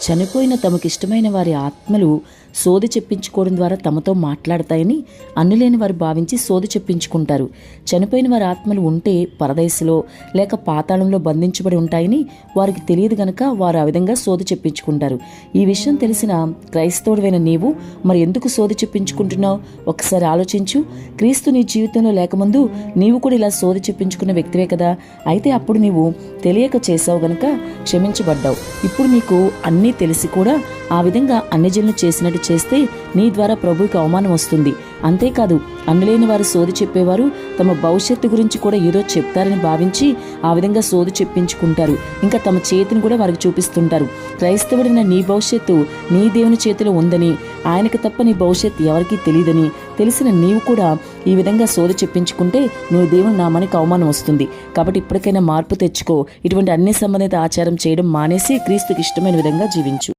చనిపోయిన తమకిష్టమైన వారి ఆత్మలు సోది చెప్పించుకోవడం ద్వారా తమతో మాట్లాడతాయని అన్నులేని వారు భావించి సోది చెప్పించుకుంటారు. చనిపోయిన వారి ఆత్మలు ఉంటే పరదేశలో లేక పాతాళంలో బంధించబడి ఉంటాయని వారికి తెలియదు గనక వారు ఆ విధంగా సోది చెప్పించుకుంటారు. ఈ విషయం తెలిసిన క్రైస్తవుడైన నీవు మరి ఎందుకు సోది చెప్పించుకుంటున్నావు? ఒకసారి ఆలోచించు. క్రీస్తు నీ జీవితంలో లేకముందు నీవు కూడా ఇలా సోది చెప్పించుకున్న వ్యక్తివే కదా. అయితే అప్పుడు నీవు తెలియక చేసావు గనక క్షమించబడ్డావు. ఇప్పుడు నీకు అన్ని తెలిసి కూడా ఆ విధంగా అన్నిజనులు చేసినట్టు చేస్తే నీ ద్వారా ప్రభుకి అవమానం వస్తుంది. అంతేకాదు అన్నలేని వారు సోది చెప్పేవారు తమ భవిష్యత్తు గురించి కూడా ఏదో చెప్తారని భావించి ఆ విధంగా సోది చెప్పించుకుంటారు. ఇంకా తమ చేతిని కూడా వారికి చూపిస్తుంటారు. క్రైస్తవుడైన నీ భవిష్యత్తు నీ దేవుని చేతిలో ఉందని ఆయనకు తప్ప నీ భవిష్యత్తు ఎవరికీ తెలియదని తెలిసిన నీవు కూడా ఈ విధంగా సోది చెప్పించుకుంటే నువ్వు దేవుని నామానికి అవమానం వస్తుంది. కాబట్టి ఇప్పటికైనా మార్పు తెచ్చుకో. ఇటువంటి అన్ని సంబంధిత ఆచారం చేయడం మానేసి క్రీస్తుకి ఇష్టమైన విధంగా జీవించు.